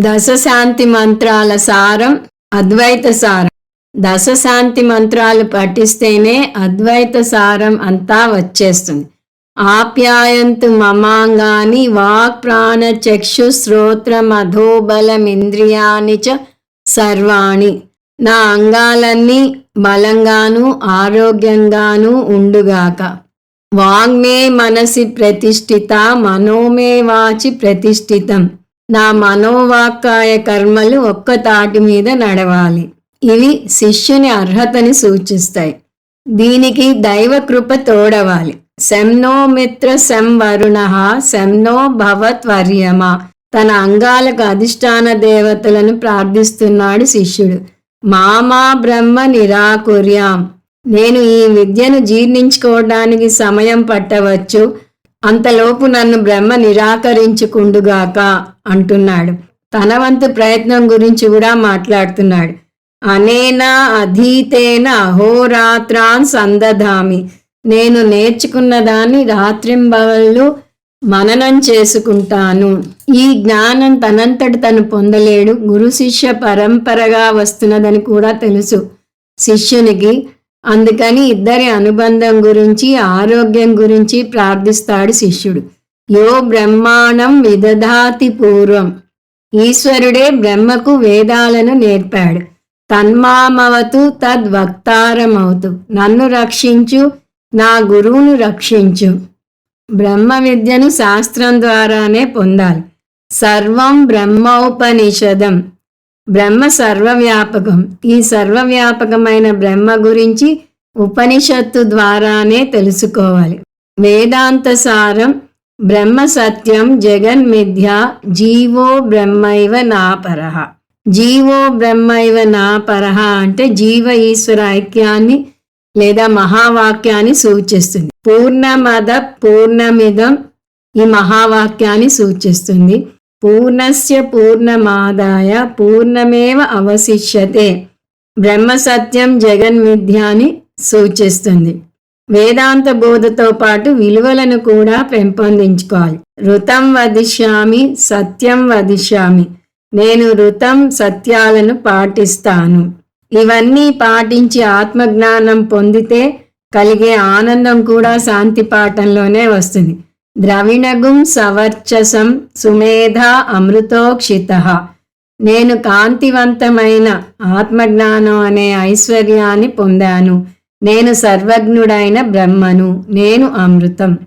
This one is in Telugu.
దశశాంతి మంత్రాల సారం అద్వైత సారం. దశశాంతి మంత్రాలు పఠిస్తేనే అద్వైత సారం అంతా వచ్చేస్తుంది. ఆప్యాయంతు మమాంగాని వాక్ ప్రాణ చక్షు శ్రోత్ర మధోబలమింద్రియాని చ సర్వాణి. నా అంగాలన్నీ బలంగాను ఆరోగ్యంగాను ఉండుగాక. వాంగ్మే మనసి ప్రతిష్ఠిత మనోమే వాచి ప్రతిష్ఠితం. నా మనోవాక్కాయ కర్మలు ఒక్క తాటి మీద నడవాలి. ఇవి శిష్యుని అర్హతని సూచిస్తాయి. దీనికి దైవ కృప తోడవాలి. శంనో మిత్ర శం వరుణ శంనో భవత్వర్యమ. తన అంగాలకు అధిష్టాన దేవతలను ప్రార్థిస్తున్నాడు శిష్యుడు. మామా బ్రహ్మ నిరాకుర్యాం. నేను ఈ విద్యను జీర్ణించుకోవడానికి సమయం పట్టవచ్చు. అంతలోపు నన్ను బ్రహ్మ నిరాకరించుకుండుగాక అంటున్నాడు. తన వంతు ప్రయత్నం గురించి కూడా మాట్లాడుతున్నాడు. అనేనా అధీతేన అహోరాత్రాన్ సందధామి. నేను నేర్చుకున్న దాన్ని రాత్రింబవళ్ళు మననం చేసుకుంటాను. ఈ జ్ఞానం తనంతటి తను పొందలేడు. గురు శిష్య పరంపరగా వస్తున్నదని కూడా తెలుసు. శిష్యునికి అందుకని ఇద్దరి అనుబంధం గురించి ఆరోగ్యం గురించి ప్రార్థిస్తాడు శిష్యుడు. యో బ్రహ్మాణం విదధాతి పూర్వం. ఈశ్వరుడే బ్రహ్మకు వేదాలను నేర్పాడు. తన్మామవతు తద్వక్తారమవుతు. నన్ను రక్షించు నా గురువును రక్షించు. బ్రహ్మ విద్యను శాస్త్రం ద్వారానే పొందాలి. సర్వం బ్రహ్మోపనిషదం. బ్రహ్మ సర్వవ్యాపకం. ఈ సర్వవ్యాపకమైన బ్రహ్మ గురించి ఉపనిషత్తు ద్వారానే తెలుసుకోవాలి. వేదాంత సారం బ్రహ్మ సత్యం జగన్మిథ్య జీవో బ్రహ్మైవ నాపరహ. జీవో బ్రహ్మైవ నాపరహ అంటే జీవ ఈశ్వర ఐక్యాన్ని లేదా మహావాక్యాన్ని సూచిస్తుంది. పూర్ణమద పూర్ణమిదం ఈ మహావాక్యాన్ని సూచిస్తుంది. పూర్ణస్య పూర్ణమాదాయ పూర్ణమేవ అవశిష్యతే. బ్రహ్మ సత్యం సూచిస్తుంది. వేదాంత బోధతో పాటు విలువలను కూడా పెంపొందించుకోవాలి. ఋతం వదిష్యామి సత్యం వదిష్యామి. నేను ఋతం సత్యాలను పాటిస్తాను. ఇవన్నీ పాటించి ఆత్మజ్ఞానం పొందితే కలిగే ఆనందం కూడా శాంతి పాఠంలోనే వస్తుంది. ద్రవిణగుం సవర్చసం సుమేధ అమృతోక్షిత నేను కాంతివంతమైన ఆత్మజ్ఞానం అనే ఐశ్వర్యాన్ని పొందాను. నేను సర్వజ్ఞుడైన బ్రహ్మను నేను అమృతం.